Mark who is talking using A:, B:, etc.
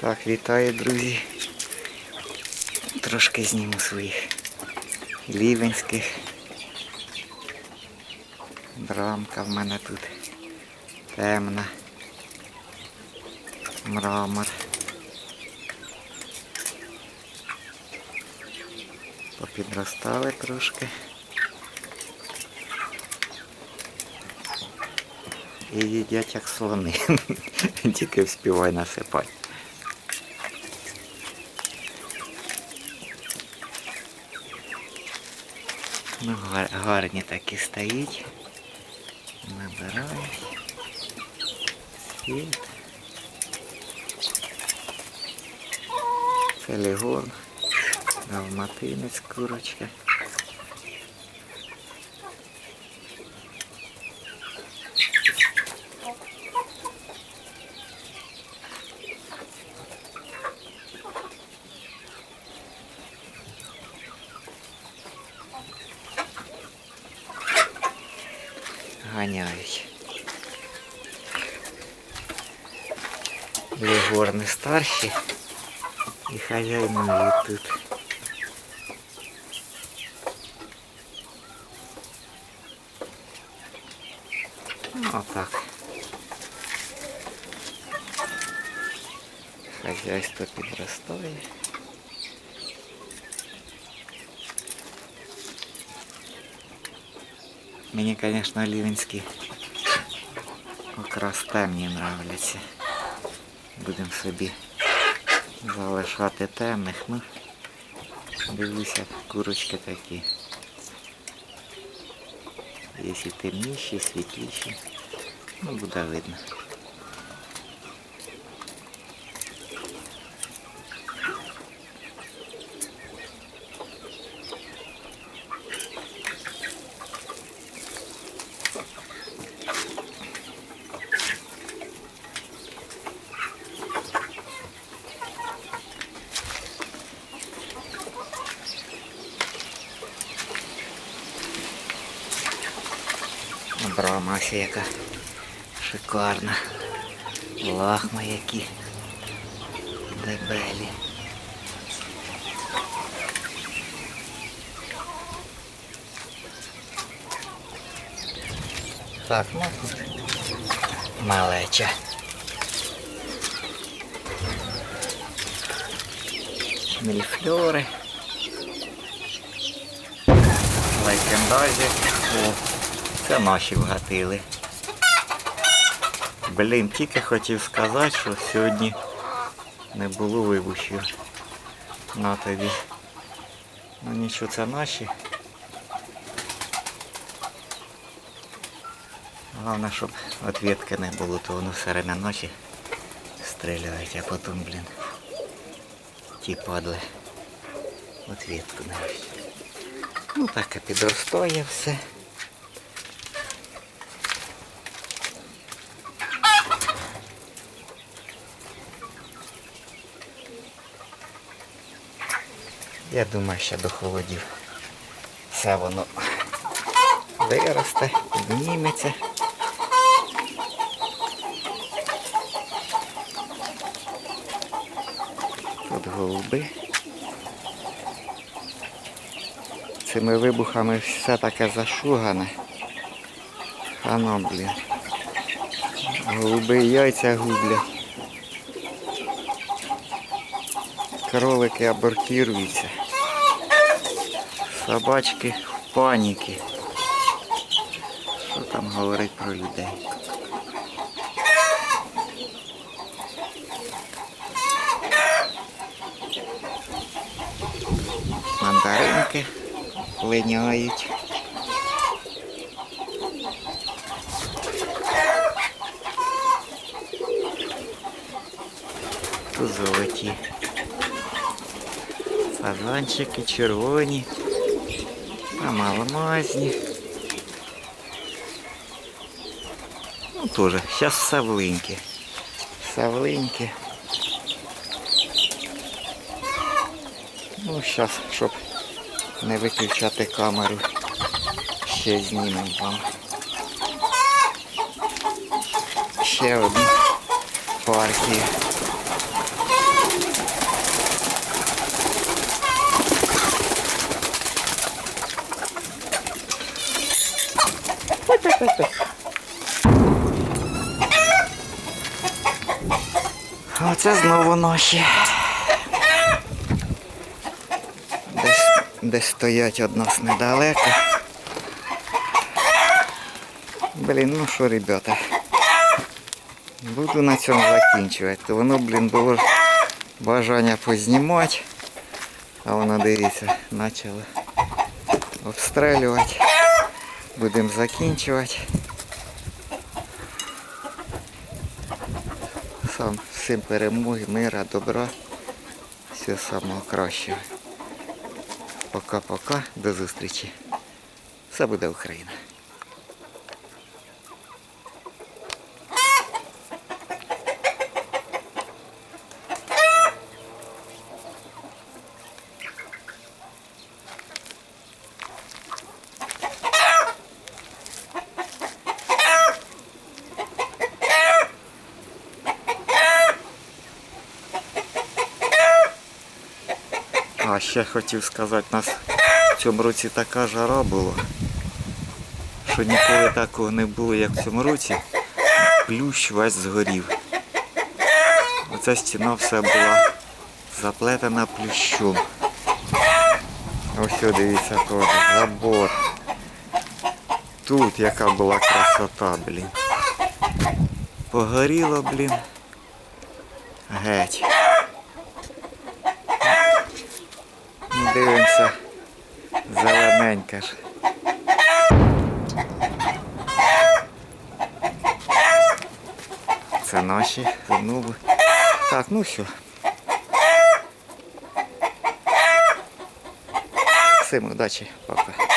A: Так, вітаю, друзі. Трошки зніму своїх лівенських. Брамка в мене тут темна. Мрамор. Попідростали трошки. І їдять як слони. Тільки вспівай насипати. Ну, гарні такі стоїть. Набирають. Світ. Телегон. Далматинець курочка. Ганяють. Легорни старші і хазяйнують тут. Ну, отак. Хазяйство підростає. Мені, звісно, лівенські окрас темні нравляться. Будемо собі залишати темних, ну дивлюся, курочки такі. Є і темніші, і світліші. Ну, буде видно. Брамася яка шикарна. Лахма які. Дебелі. Так, ну малеча. Мільфльори. Лайкендазі. Це наші вгатили. Блін, тільки хотів сказати, що сьогодні не було вибухів. На тобі. Ну нічого, це наші. Головне, щоб відвідки не було, то воно серед ночі стріляють, а потім, блін, ті падли відвідку навіть. Ну так і підростає все. Я думаю, ще до холодів все воно виросте, підніметься. Тут голуби. Цими вибухами все таке зашугане. Хано, блін. Голуби яйця гублять. Кролики абортируються. Собачки в паніки. Що там говорить про людей? Мандаринки линяють. Тут золоті. Фазанчики червоні, а маломазні. Ну теж, зараз савлинки. Савлинки. Ну, зараз, щоб не виключати камеру, ще знімемо вам. Ще одну партію. Оце знову ноші. Десь, десь стоять од нас недалеко. Блін, ну що, ребята. Буду на цьому закінчувати. То воно, блін, було бажання познімати. А воно, дивіться, почало обстрілювати. Будемо закінчувати. Сам всім перемоги, мира, добра. Всього самого кращого. Пока-пока, до зустрічі. Все буде Україна. А ще хотів сказати, нас в цьому році така жара була, що ніколи такого не було, як в цьому році. Плющ весь згорів. Оця стіна вся була заплетена плющом. Ось дивіться теж, забор. Тут яка була красота, блін. Погоріло, блін. Геть. Ну, Дивимося. Зелененька ж. Це наші знову. Так, ну все. Всім удачі, пока.